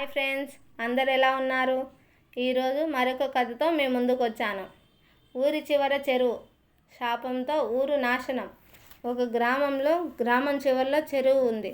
Hi friends అందరు ఎలా ఉన్నారు? ఈరోజు మరొక కథతో మేము ముందుకు వచ్చాను ఊరి చివర చెరువు శాపంతో ఊరు నాశనం. ఒక గ్రామంలో గ్రామం చివరిలో చెరువు ఉంది.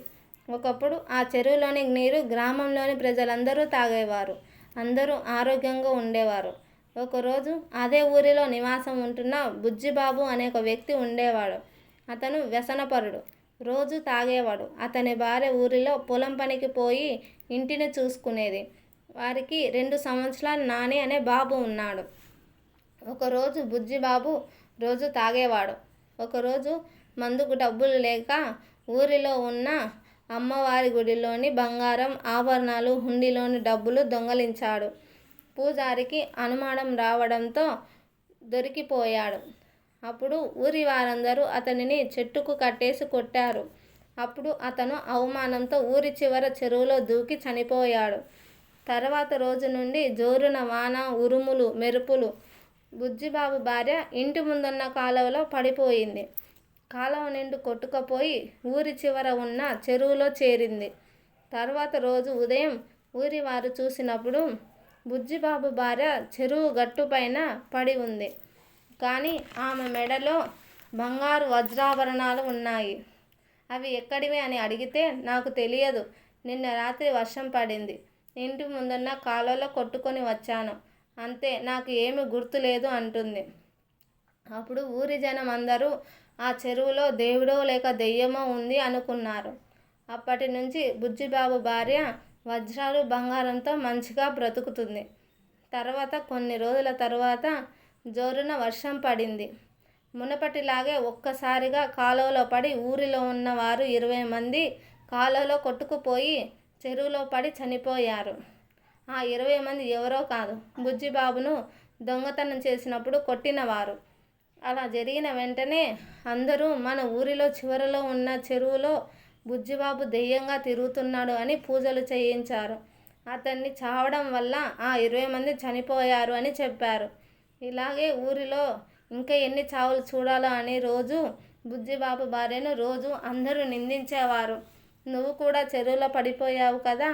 ఒకప్పుడు ఆ చెరువులోని నీరు గ్రామంలోని ప్రజలందరూ తాగేవారు. అందరూ ఆరోగ్యంగా ఉండేవారు. ఒకరోజు అదే ఊరిలో నివాసం ఉంటున్న బుజ్జిబాబు అనే ఒక వ్యక్తి ఉండేవాడు. అతను వ్యసనపరుడు. రోజు తాగేవాడు. అతని భార్య ఊరిలో పొలం పనికి పోయి ఇంటిని చూసుకునేది. వారికి రెండు సంవత్సరాల నాని అనే బాబు ఉన్నాడు. ఒకరోజు బుజ్జిబాబు రోజు తాగేవాడు. ఒకరోజు మందుకు డబ్బులు లేక ఊరిలో ఉన్న అమ్మవారి గుడిలోని బంగారం ఆభరణాలు హుండీలోని డబ్బులు దొంగలించాడు. పూజారికి అనుమానం రావడంతో దొరికిపోయాడు. అప్పుడు ఊరి వారందరూ అతనిని చెట్టుకు కట్టేసి కొట్టారు. అప్పుడు అతను అవమానంతో ఊరి చివర చెరువులో దూకి చనిపోయాడు. తర్వాత రోజు నుండి జోరున వాన ఉరుములు మెరుపులు. బుజ్జిబాబు భార్య ఇంటి ముందున్న కాలువలో పడిపోయింది. కాలువ నిండు కొట్టుకుపోయి ఊరి చివర ఉన్న చెరువులో చేరింది. తర్వాత రోజు ఉదయం ఊరి వారు చూసినప్పుడు బుజ్జిబాబు భార్య చెరువు గట్టుపైన పడి ఉంది. కానీ ఆమె మెడలో బంగారు వజ్రాభరణాలు ఉన్నాయి. అవి ఎక్కడివి అని అడిగితే నాకు తెలియదు. నిన్న రాత్రి వర్షం పడింది. ఇంటి ముందున్న కాలువలో కొట్టుకొని వచ్చాను. అంతే నాకు ఏమి గుర్తులేదు అంటుంది. అప్పుడు ఊరి జనం అందరూ ఆ చెరువులో దేవుడో లేక దెయ్యమో ఉంది అనుకున్నారు. అప్పటి నుంచి బుజ్జిబాబు భార్య వజ్రాలు బంగారంతో మంచిగా బ్రతుకుతుంది. తర్వాత కొన్ని రోజుల తర్వాత జోరున వర్షం పడింది. మునపటిలాగే ఒక్కసారిగా కాలువలో పడి ఊరిలో ఉన్న వారు ఇరవై మంది కాలువలో కొట్టుకుపోయి చెరువులో పడి చనిపోయారు. ఆ ఇరవై మంది ఎవరో కాదు బుజ్జిబాబును దొంగతనం చేసినప్పుడు కొట్టినవారు. అలా జరిగిన వెంటనే అందరూ మన ఊరిలో చివరలో ఉన్న చెరువులో బుజ్జిబాబు దెయ్యంగా తిరుగుతున్నాడు అని పూజలు చేయించారు. అతన్ని చావడం వల్ల ఆ ఇరవై మంది చనిపోయారు అని చెప్పారు. ఇలాగే ఊరిలో ఇంకా ఎన్ని చావులు చూడాలో అని రోజు బుజ్జిబాబు భార్యను రోజు అందరూ నిందించేవారు. నువ్వు కూడా చెరువులో పడిపోయావు కదా?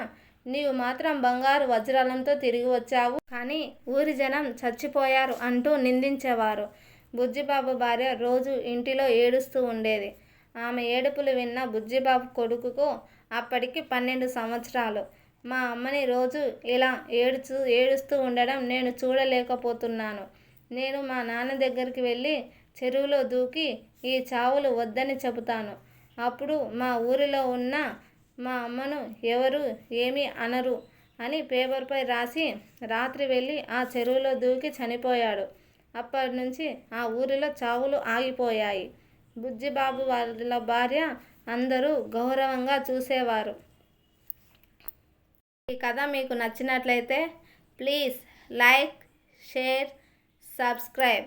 నీవు మాత్రం బంగారు వజ్రాలంతో తిరిగి వచ్చావు. కానీ ఊరి జనం చచ్చిపోయారు అంటూ నిందించేవారు. బుజ్జిబాబు భార్య రోజు ఇంటిలో ఏడుస్తూ ఉండేది. ఆమె ఏడుపులు విన్న బుజ్జిబాబు కొడుకుకు అప్పటికి పన్నెండు సంవత్సరాలు. మా అమ్మని రోజు ఇలా ఏడుచు ఏడుస్తూ ఉండడం నేను చూడలేకపోతున్నాను. నేను మా నాన్న దగ్గరికి వెళ్ళి చెరువులో దూకి ఈ చావులు వద్దని చెబుతాను. అప్పుడు మా ఊరిలో ఉన్న మా అమ్మను ఎవరు ఏమీ అనరు అని పేపర్పై రాసి రాత్రి వెళ్ళి ఆ చెరువులో దూకి చనిపోయాడు. అప్పటి నుంచి ఆ ఊరిలో చావులు ఆగిపోయాయి. బుజ్జిబాబు వాళ్ళ భార్య అందరూ గౌరవంగా చూసేవారు. ఈ కథ మీకు నచ్చినట్లయితే ప్లీజ్ లైక్ షేర్ సబ్స్క్రైబ్.